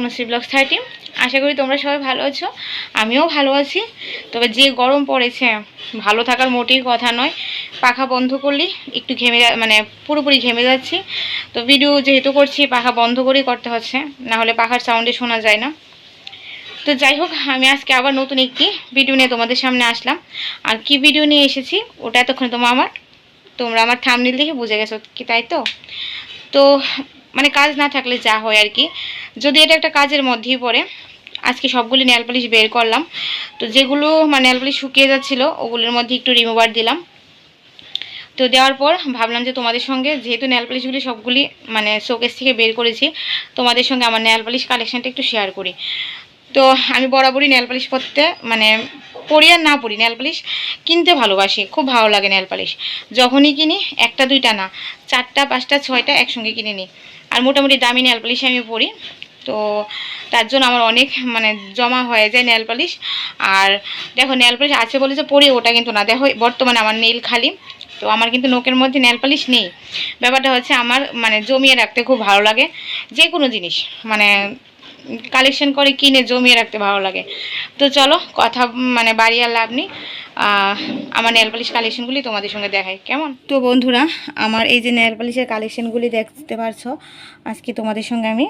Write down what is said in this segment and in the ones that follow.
Tanushree blogs thirty আশা করি তোমরা সবাই ভালো আছো। আমিও ভালো আছি। তবে যে গরম পড়েছে, ভালো থাকার মোটেই কথা নয়। পাখা বন্ধ করলে, একটু ঘেমে মানে পুরোপুরি ঘেমে যাচ্ছি। তো ভিডিও যেহেতু করছি, পাখা বন্ধ করেই করতে হচ্ছে। না হলে পাখার সাউন্ডে শোনা যায় না। তো যাই হোক, আমি আজকে আবার নতুন একটি ভিডিও নিয়ে তোমাদের সামনে আসলাম। আর কি ভিডিও নিয়ে এসেছি, ওটা এতক্ষণ তোমার আমার তোমরা আমার থামনিল দেখে বুঝে গেছো, কি তাই তো? তো মানে কাজ না থাকলে যা হয় আর কি। যদি এটা একটা কাজের মধ্যেই পড়ে, আজকে সবগুলি নেল পালিশ বের করলাম। তো যেগুলো মানে নেল পালিশ শুকিয়ে যাচ্ছিল, ওগুলোর মধ্যে একটু রিমুভার দিলাম। তো দেওয়ার পর ভাবলাম যে তোমাদের সঙ্গে, যেহেতু নেল পালিশগুলি সবগুলি মানে শোকেস থেকে বের করেছি, তোমাদের সঙ্গে আমার নেল পালিশ কালেকশানটা একটু শেয়ার করি। তো আমি বরাবরই নেল পালিশ পরতে মানে পরি আর না পরি নেল পালিশ কিনতে ভালোবাসি, খুব ভালো লাগে নেল পালিশ যখনই কিনি, একটা দুইটা না, চারটা, পাঁচটা, ছয়টা একসঙ্গে কিনে নিই। আর মোটামুটি দামি নেল পালিশ আমি পরি। তো তার জন্য আমার অনেক মানে জমা হয়ে যায় নেল পালিশ। আর দেখো নেল পালিশ আছে বলে যে পরি, ওটা কিন্তু না। দেখো, বর্তমানে আমার নীল খালি। তো আমার কিন্তু নোকের মধ্যে নেল পালিশ নেই। ব্যাপারটা হচ্ছে আমার মানে জমিয়ে রাখতে খুব ভালো লাগে। যে কোনো জিনিস মানে কালেকশন করে কিনে জমিয়ে রাখতে ভালো লাগে। তো চলো, কথা মানে বাড়ি আর লাভ নেই। আমার নেল পালিশ কালেকশনগুলি তোমাদের সঙ্গে দেখাই, কেমন? তো বন্ধুরা, আমার এই যে নেল পালিশের কালেকশনগুলি দেখতে পারছ, আজকে তোমাদের সঙ্গে আমি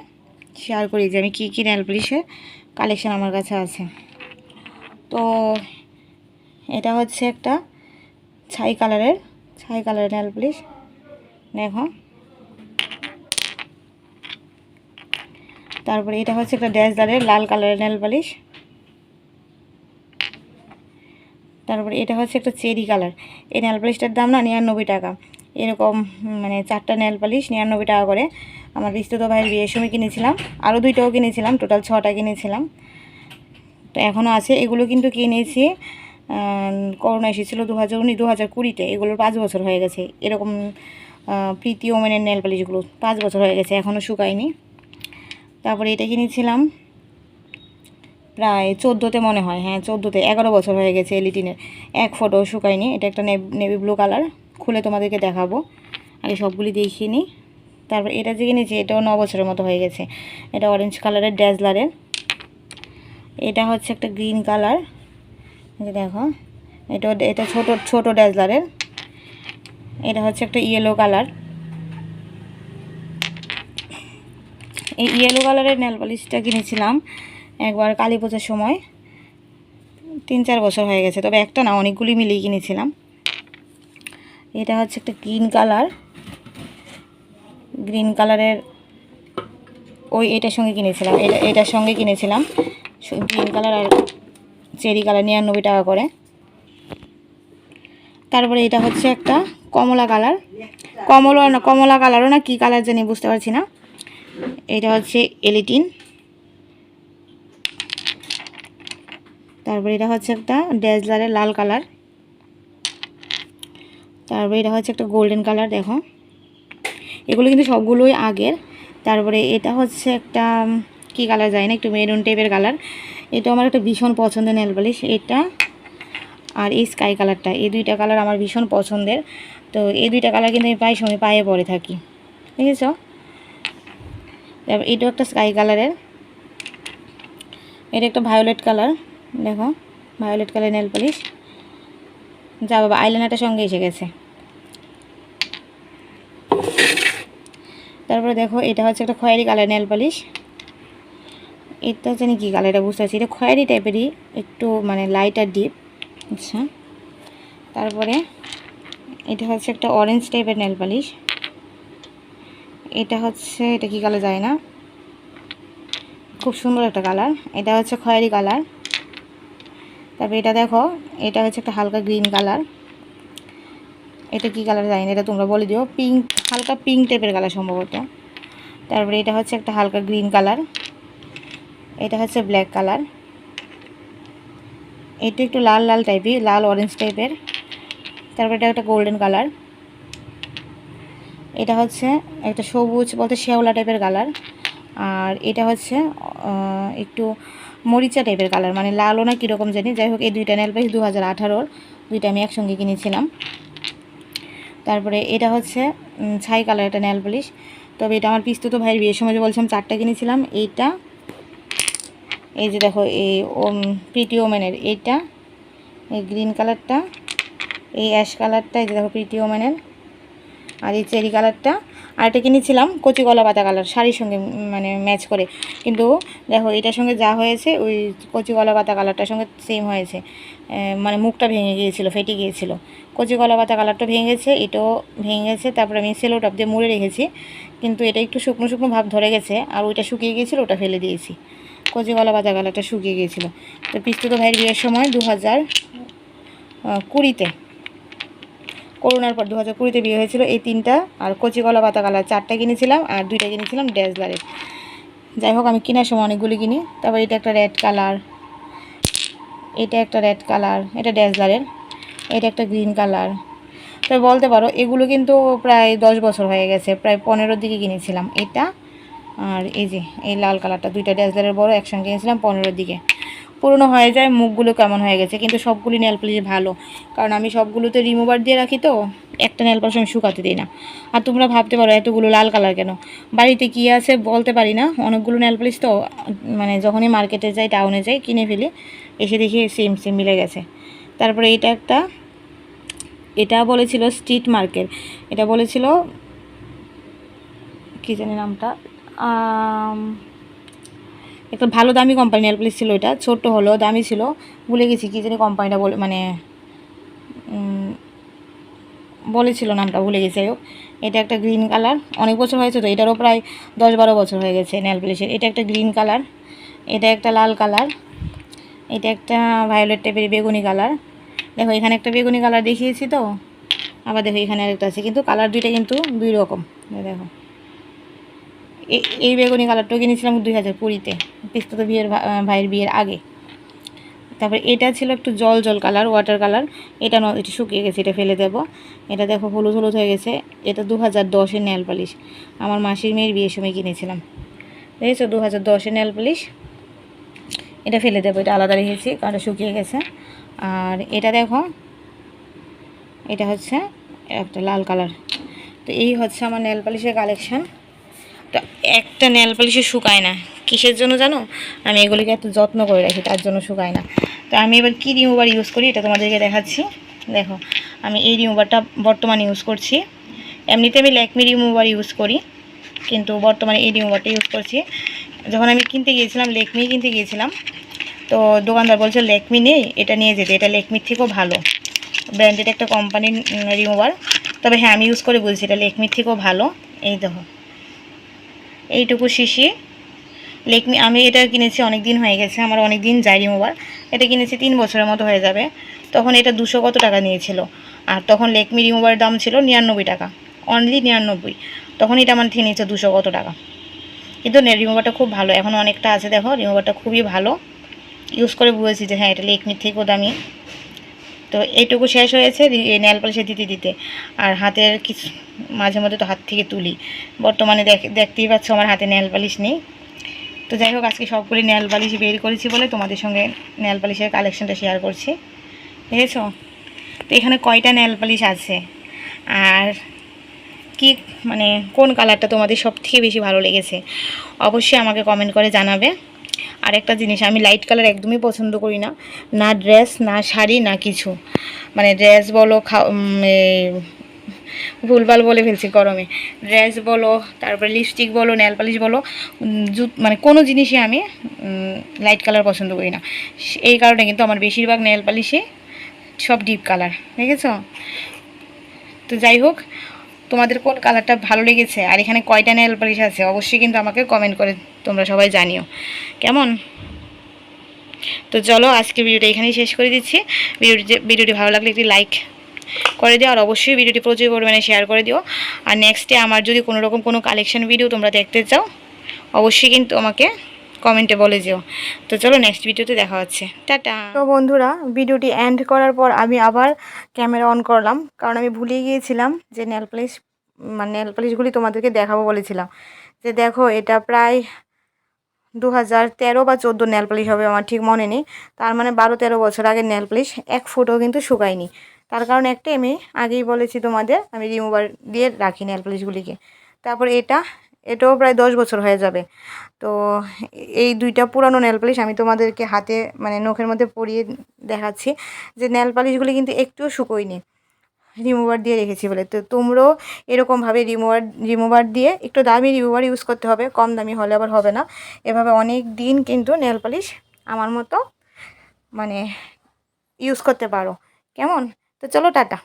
শেয়ার করি যে আমি কী কী নেল পালিশের কালেকশন আমার কাছে আছে। তো এটা হচ্ছে একটা ছাই কালারের ছাই কালারের নেল পালিশ দেখো। তারপরে এটা হচ্ছে একটা ড্যাশদারের লাল কালারের নেল পালিশ। তারপরে এটা হচ্ছে একটা চেরি কালার। এই নেল পালিশটার দাম না নিরানব্বই টাকা। এরকম মানে চারটা নেল পালিশ নিরানব্বই টাকা করে। আমার রিস্তুত ভাইয়ের বিয়ের সময় কিনেছিলাম। আরও দুইটাও কিনেছিলাম, টোটাল ছটা কিনেছিলাম। তো এখনও আছে। এগুলো কিন্তু কিনেছি করোনা এসেছিল দু হাজার উনিশ, দু হাজার কুড়িতে। এগুলোর পাঁচ বছর হয়ে গেছে। এরকম প্রীতি ওমেনের নেল পালিশগুলো পাঁচ বছর হয়ে গেছে। এখনও শুকায়নি। তারপরে এটা কিনেছিলাম প্রায় চোদ্দোতে মনে হয় হ্যাঁ চোদ্দোতে, এগারো বছর হয়ে গেছে এলিটিনের এক ফটো শুকায়নি, এটা একটা নেভি ব্লু কালার, খুলে তোমাদেরকে দেখাবো। আগে সবগুলি দেখিয়ে নিই। তারপর এটা যে কিনেছি, এটাও ন বছরের মতো হয়ে গেছে। এটা অরেঞ্জ কালারের ড্যাজলারের এটা হচ্ছে একটা গ্রিন কালার। দেখো এটা এটা ছোট ছোট ড্যাজলারের এটা হচ্ছে একটা ইয়েলো কালার। এই ইয়েলো কালারের নেল পলিশটা কিনেছিলাম একবার কালী পুজোর সময়। তিন চার বছর হয়ে গেছে, তবে একটা না, অনেকগুলি মিলিয়ে কিনেছিলাম। এটা হচ্ছে একটা গ্রিন কালার গ্রিন কালারের ওই এটার সঙ্গে কিনেছিলাম। এটা, এটার সঙ্গে কিনেছিলাম। গ্রিন কালার আর চেরি কালার নিরানব্বই টাকা করে। তারপরে এটা হচ্ছে একটা কমলা কালার কমলা না কমলা কালারও না কী কালার জানি বুঝতে পারছি না। এটা হচ্ছে এলিটিন। তারপরে এটা হচ্ছে একটা ড্যাজলারের লাল কালার। তারপরে এটা হচ্ছে একটা গোল্ডেন কালার, দেখো। এগুলো কিন্তু সবগুলোই আগের। তারপরে এটা হচ্ছে একটা, কি কালার যায় না, একটু মেরুন টাইপের কালার। এটা আমার একটা ভীষণ পছন্দের নেল পালিশ এটা আর এই স্কাই কালারটা এই দুইটা কালার আমার ভীষণ পছন্দের। তো এই দুইটা কালার কিন্তু আমি প্রায় সময় পায়ে পরে থাকি। ঠিক আছে এটাও একটা স্কাই কালারের এটা একটা ভায়োলেট কালার দেখো ভায়োলেট কালার নেল পলিশ যা বাবা আইলাইনারটা সঙ্গে এসে গেছে। তারপরে দেখো, এটা হচ্ছে একটা খয়েরি কালার নেল পলিশ এটা জানি কী কালার এটা বুঝতে পারছি এটা খয়েরি টাইপেরই একটু মানে লাইট আর ডিপ আচ্ছা। তারপরে, এটা হচ্ছে একটা অরেঞ্জ টাইপের নেল পালিশ এটা হচ্ছে, এটা কি কালার যায় না। খুব সুন্দর একটা কালার। এটা হচ্ছে খয়েরি কালার। তারপরে এটা দেখো, এটা হচ্ছে একটা হালকা গ্রিন কালার। এটা কি কালার যায় না, এটা তোমরা বলে দিও। পিঙ্ক, হালকা পিঙ্ক টাইপের কালার সম্ভবত। তারপরে এটা হচ্ছে একটা হালকা গ্রিন কালার। এটা হচ্ছে ব্ল্যাক কালার। এটা একটু লাল লাল টাইপের, লাল অরেঞ্জ টাইপের। তারপরে এটা একটা গোল্ডেন কালার। এটা হচ্ছে একটা সবুজ বলতে শ্যাওলা টাইপের কালার আর এটা হচ্ছে একটু মরিচা টাইপের কালার মানে লালও না কীরকম জানি, যাই হোক এই দুইটা নেল পালিশ দু হাজার আঠারোর, দুইটা আমি একসঙ্গে কিনেছিলাম। তারপরে এটা হচ্ছে ছাই কালার একটা নেল পালিশ তবে এটা আমার পিস্তুত ভাইয়ের বিয়ের সময় যে বলছিলাম চারটা কিনেছিলাম, এইটা, এই যে দেখো, এই প্রিটি ওমেনের এইটা, এই গ্রিন কালারটা এই অ্যাশ কালারটা এই যে দেখো প্রিটি ওমেনের আর এই চেরি কালারটা। আর এটা কিনেছিলাম কচি কলা পাতা কালার, শাড়ির সঙ্গে মানে ম্যাচ করে। কিন্তু দেখো, এটার সঙ্গে যা হয়েছে, ওই কচি কলা পাতা কালারটার সঙ্গে সেম হয়েছে। মানে মুখটা ভেঙে গিয়েছিল, ফেটে গিয়েছিল। কচি কলা পাতা কালারটা গেছে এটাও ভেঙে গেছে তারপরে আমি সেলো টপ দিয়ে মুড়ে রেখেছি। কিন্তু এটা একটু শুকনো শুকনো ভাব ধরে গেছে, আর ওইটা শুকিয়ে গিয়েছিল, ওটা ফেলে দিয়েছি। কচি কলা পাতা কালারটা শুকিয়ে গিয়েছিল। তো পিস্তুত ভাইয়ের বিয়ের সময় দু হাজার কুড়িতে করোনার পর দু হাজার কুড়িতে বিয়ে হয়েছিল এই তিনটা, আর কচি কলা, পাতা কালার চারটা কিনেছিলাম, আর দুইটা কিনেছিলাম ড্যাজলারের। যাই হোক, আমি কেনার সময় অনেকগুলি কিনি, তারপর এটা একটা রেড কালার, এটা একটা রেড কালার, এটা ড্যাজলারের, এটা একটা গ্রিন কালার। তবে বলতে পারো, এগুলো কিন্তু প্রায় দশ বছর হয়ে গেছে, প্রায় পনেরোর দিকে কিনেছিলাম। এটা আর এই যে, এই লাল কালারটা, দুইটা ড্যাজলারের বড়, একসঙ্গে কিনেছিলাম পনেরোর দিকে। পুরনো হয়ে যায়, মুখগুলো কেমন হয়ে গেছে। কিন্তু সবগুলি নেল পালিশ ভালো। কারণ আমি সবগুলোতে রিমুভার দিয়ে রাখি তো, একটা নেল পালিশ আমি শুকাতে দিই না। আর তোমরা ভাবতে পারো এতগুলো লাল কালার কেন? বাড়িতে কী আছে বলতে পারি না। অনেকগুলো নেল পালিশ তো মানে যখনই মার্কেটে যাই টাউনে যাই, কিনে ফেলি, এসে দেখি সেম সেম মিলে গেছে। তারপরে এটা একটা, এটা বলেছিল স্ট্রিট মার্কেট এটা বলেছিল, কী জানি নামটা একটা ভালো দামি কোম্পানি নেল পালিশ ছিল এটা ছোট্ট হলো দামি ছিল। ভুলে গেছি কী জানি কোম্পানিটা বলে মানে বলেছিল নামটা, ভুলে গেছি, যাই এটা একটা গ্রিন কালার অনেক বছর হয়েছে তো, এটারও প্রায় দশ বারো বছর হয়ে গেছে নেল পালিশের এটা একটা গ্রিন কালার এটা একটা লাল কালার এটা একটা ভায়োলেট টাইপের বেগুনি কালার দেখো, এখানে একটা বেগুনি কালার দেখিয়েছি তো, আবার দেখো এখানে আরেকটা আছে, কিন্তু কালার দুইটা কিন্তু দুই রকম, দেখো। এই বেগুনি কালারটাও কিনেছিলাম দুই হাজার কুড়িতে। পিস্তাতো বিয়ের ভাইয়ের বিয়ের আগে। তারপরে এটা ছিল একটু জল জল কালার ওয়াটার কালার। এটা ন এটা শুকিয়ে গেছে, এটা ফেলে দেবো। এটা দেখো হলুদ হলুদ হয়ে গেছে। এটা দু হাজার দশের নেল পালিশ আমার মাসির মেয়ের বিয়ের সময় কিনেছিলাম। দেখেছ? দু হাজার দশের নেল পালিশ এটা ফেলে দেবো, এটা আলাদা রেখেছি, কারণ শুকিয়ে গেছে। আর এটা দেখো, এটা হচ্ছে একটা লাল কালার। তো এই হচ্ছে আমার নেল পালিশের কালেকশান তো একটা নেল পালিশে শুকায় না। কিসের জন্য জানো? আমি এগুলিকে এত যত্ন করে রাখি, তার জন্য শুকায় না। তো আমি এবার কী রিমুভার ইউজ করি, এটা তোমাদেরকে দেখাচ্ছি। দেখো, আমি এই রিমুভারটা বর্তমানে ইউজ করছি। এমনিতে আমি ল্যাকমি রিমুভার ইউজ করি, কিন্তু বর্তমানে এই রিমুভারটা ইউজ করছি। যখন আমি কিনতে গিয়েছিলাম লেকমি কিনতে গিয়েছিলাম, তো দোকানদার বলছে লেকমি নেই, এটা নিয়ে যেতে, এটা লেকমির থেকেও ভালো। ব্র্যান্ডেড একটা কোম্পানির রিমুভার তবে হ্যাঁ আমি ইউজ করে বলছি, এটা লেকমির থেকেও ভালো। এই দেখো। এইটুকু শিশি। লেকমি আমি এটা কিনেছি অনেক দিন হয়ে গেছে, আমার অনেক দিন যায় রিমুভার এটা কিনেছি তিন বছরের মতো হয়ে যাবে। তখন এটা দুশো কত টাকা নিয়েছিল? আর তখন লেকমি রিমুভার দাম ছিল নিরানব্বই টাকা। অনলি নিরানব্বই। তখন এটা আমার থেকে নিয়েছে দুশো কত টাকা। কিন্তু রিমুভারটা খুব ভালো। এখন অনেকটা আছে দেখো রিমুভারটা খুবই ভালো। ইউজ করে বুঝেছি যে হ্যাঁ এটা লেকমির থেকেও দামি। তো এইটুকু শেষ হয়েছে নেল পালিশে দিতে দিতে। আর হাতের কিছু মাঝে মধ্যে তো হাত থেকে তুলি। বর্তমানে দেখ দেখতেই পাচ্ছ আমার হাতে নেল পালিশ নেই। তো যাই হোক, আজকে সবগুলি নেল পালিশ বের করেছি বলে তোমাদের সঙ্গে নেল পালিশের কালেকশনটা শেয়ার করছি। দেখেছ? তো এখানে কয়টা নেল পালিশ আছে? আর কি মানে কোন কালারটা তোমাদের সব থেকে বেশি ভালো লেগেছে? অবশ্যই আমাকে কমেন্ট করে জানাবে। আর একটা জিনিস আমি লাইট কালার একদমই পছন্দ করি না। না ড্রেস না শাড়ি না কিছু। মানে ড্রেস বলো এ, ভুলভাল বলে ফেলছি গরমে। ড্রেস বলো তারপরে লিপস্টিক বলো নেল পালিশ বলো জুত মানে কোনো জিনিসই আমি লাইট কালার পছন্দ করি না। এই কারণে কিন্তু আমার বেশিরভাগ নেল পালিশে সব ডিপ কালার দেখেছ? তো যাই হোক তোমাদের কোন কালারটা ভালো লেগেছে? আর এখানে কয়টা নেল পালিশ আছে? অবশ্যই কিন্তু আমাকে কমেন্ট করে তোমরা সবাই জানিও। কেমন? তো চলো, আজকে ভিডিওটা এখানেই শেষ করে দিচ্ছি। ভিডিওটি ভিডিওটি ভালো লাগলে একটি লাইক করে দিও, আর অবশ্যই ভিডিওটি প্রচুর পরিমাণে শেয়ার করে দিও। আর নেক্সটে আমার যদি কোনো রকম কোনো কালেকশন ভিডিও তোমরা দেখতে চাও, অবশ্যই কিন্তু আমাকে কমেন্টে বলে যেও। তো চলো নেক্সট ভিডিওতে দেখা হচ্ছে। টাটা। তো বন্ধুরা ভিডিওটি এন্ড করার পর আমি আবার ক্যামেরা অন করলাম, কারণ আমি ভুলে গিয়েছিলাম যে নেল পালিশ মানে নেল পালিশগুলি তোমাদেরকে দেখাবো বলেছিলাম। যে দেখো, এটা প্রায় দু হাজার তেরো বা চোদ্দ নেল পালিশ হবে আমার, ঠিক মনে নেই। তার মানে বারো তেরো বছর আগে নেল পালিশ এক ফুটও কিন্তু শুকায়নি। তার কারণ একটাই আমি আগেই বলেছি তোমাদের, আমি রিমুভার দিয়ে রাখি নেল পালিশগুলিকে তারপর এটা এটাও প্রায় দশ বছর হয়ে যাবে। তো এই দুইটা পুরানো নেল পালিশ আমি তোমাদেরকে হাতে মানে নখের মধ্যে পরিয়ে দেখাচ্ছি যে নেল পালিশগুলি কিন্তু একটুও শুকোয়নি। রিমুভার দিয়ে রেখেছি বলে। তো তোমরাও এরকমভাবে রিমুভার রিমুভার দিয়ে একটু দামি রিমুভার ইউজ করতে হবে, কম দামি হলে আবার হবে না। এভাবে অনেক দিন কিন্তু নেল পালিশ আমার মতো মানে ইউজ করতে পারো। কেমন? তো চলো টাটা।